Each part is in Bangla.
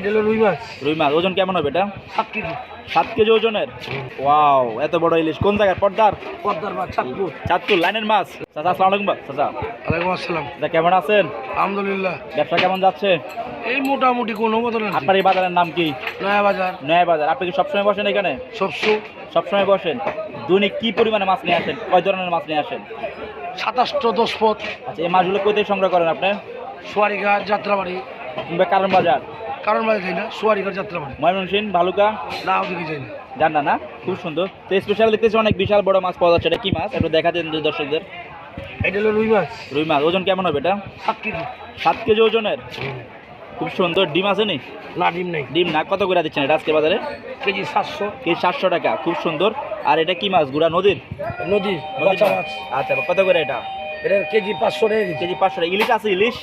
এটা হলো রুই মাছ। রুই মাছ ওজন কেমন হবে এটা? সাত কেজি। সাত কেজি ওজনের? ওয়াও এত বড় ইলিশ। কোন জায়গার? পর্দার পদ্মার মাছ চাঁদপুর। চাঁদপুর লাইনের মাছ। চাচা আসসালামু আলাইকুম চাচা। ওয়ালাইকুম আসসালাম। চাচা কেমন আছেন? আলহামদুলিল্লাহ। ব্যবসা কেমন যাচ্ছে? এই মোটামুটি কোনো বদল আপনার এই বাজারের নাম কি? নয়া বাজার। নয়া বাজার। আপনি কি সবসময় বসেন এখানে? সবসু। সবসময় বসেন। দৈনিক কি পরিমাণে মাছ নিয়ে আসেন? কয় ধরনের মাছ নিয়ে আসেন? সাতাশটো দশ পথ আচ্ছা এই মাছগুলো কোথায় সংগ্রহ করেন আপনি? সোয়ারিঘাট যাত্রাবাড়ি। কিংবা কারণ বাজার? কারণ বাড়ি যাই না সোয়ারিঘাট যাত্রাবাড়ি ময়মনসিংহ ভালুকা না ওদিকে যাই না। জান না? না খুব সুন্দর। তো স্পেশাল দেখতেছি অনেক বিশাল বড় মাছ পাওয়া যাচ্ছে। এটা কি মাছ? একটু দেখা দেন দর্শকদের। এটা হলো রুই মাছ। রুই মাছ। ওজন কেমন হবে এটা? সাত কেজি। সাত কেজি ওজনের? খুব সুন্দর। ডিম আছে নি? না ডিম নেই। ডিম না। কত করে দিচ্ছেন এটা আজকে বাজারে? কেজি সাতশো। কেজি সাতশো টাকা। খুব সুন্দর। আর এটা কি মাছ? গুড়া নদীর? নদী নদীর আচ্ছা কত করে এটা? এটার কেজি পাঁচশো টাকা কেজি পাঁচশো টাকা। ইলিশ আছে ইলিশ?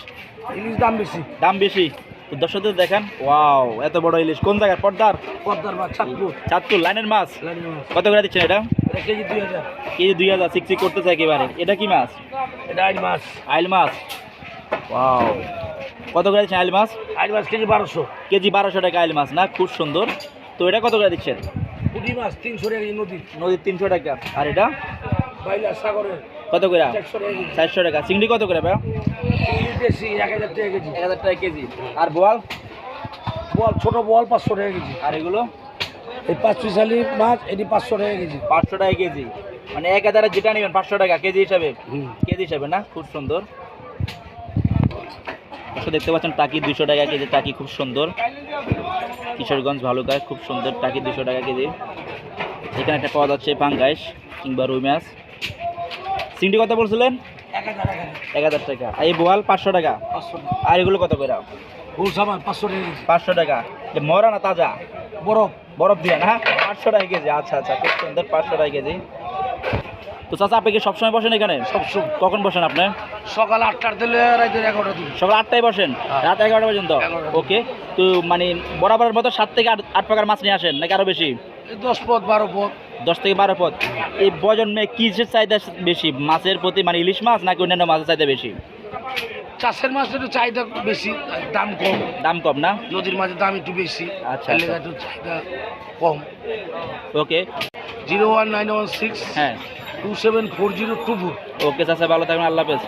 ইলিশ দাম বেশি। দাম বেশি। তো দর্শকদের দেখেন। ওয়াও এত বড় ইলিশ। কোন জায়গার? পর্দার পদ্মার মাছ চাঁদপুর। চাঁদপুর লাইনের মাছ? কত করে দিচ্ছেন এটা? কেজি দুই হাজার। কেজি দুই হাজার সিক্সি করতেছে একেবারে। এটা কি মাছ? এটা আইল মাছ। আইল মাছ। ওয়াও। কত করে দিচ্ছেন আইল মাছ? আইল মাছ কেজি বারোশো। কেজি বারোশো টাকা আইল মাছ না? খুব সুন্দর। তো এটা কত করে দিচ্ছেন? পুঁটি মাছ তিনশো টাকা কেজি নদী নদীর তিনশো টাকা। আর এটা? বাইলা সাগরের। কত করে? চারশো টাকা। চিংড়ি কত করে ভাই এক হাজার টাকা কেজি। এক হাজার টাকা কেজি আর বোয়াল? বল ছোট বল পাঁচশো টাকা কেজি। আর এগুলো? এই পাঁচ পিসালি মাছ এটি পাঁচশো টাকা কেজি। পাঁচশো টাকা কেজি। মানে এক হাজারের যেটা নেবেন পাঁচশো টাকা কেজি হিসাবে। কেজি হিসাবে না? খুব সুন্দর। দেখতে পাচ্ছেন টাকি দুশো টাকা কেজি টাকি খুব সুন্দর। কিশোরগঞ্জ ভালুকায় খুব সুন্দর টাকি দুশো টাকা কেজি। এখানে একটা পাওয়া যাচ্ছে পাঙ্গাইশ কিংবা রুই মাছ। চিংড়ি কত বলছিলেন? এক হাজার টাকা। আর এই বোয়াল পাঁচশো টাকা? আর এগুলো কত করে? পাঁচশো টাকা মরা না তাজা? বরফ। বরফ দিয়ে না? পাঁচশো টাকা কেজি। আচ্ছা আচ্ছা খুব সুন্দর পাঁচশো টাকা কেজি। তো চাচা আপনি কি সবসময় বসেন এখানে? সবসময়। কখন বসেন আপনি? সকাল আটটার দিলে রাতের এগারোটা দিন সকাল আটটায় বসেন? হ্যাঁ। রাত এগারোটা পর্যন্ত। ওকে। তো মানে বরাবরের মতো সাত থেকে আট আট প্রকার মাছ নিয়ে আসেন নাকি আরও বেশি? দশ পথ বারো পথ দশ থেকে বারো পথ এই প্রজন্মে কিসের চাহিদা বেশি? মাছের প্রতি মানে ইলিশ মাছ নাকি অন্যান্য মাছের চাহিদা বেশি? চাষের মাছ একটু চাহিদা বেশি দাম কম। দাম কম না? নদীর মাছের দাম একটু বেশি আচ্ছা, আচ্ছা। একটু চাহিদা কম। Okay. Zero one nine one six হ্যাঁ। Two seven four zero two four. Okay চাচা ভালো থাকবেন আল্লাহ হাফেজ।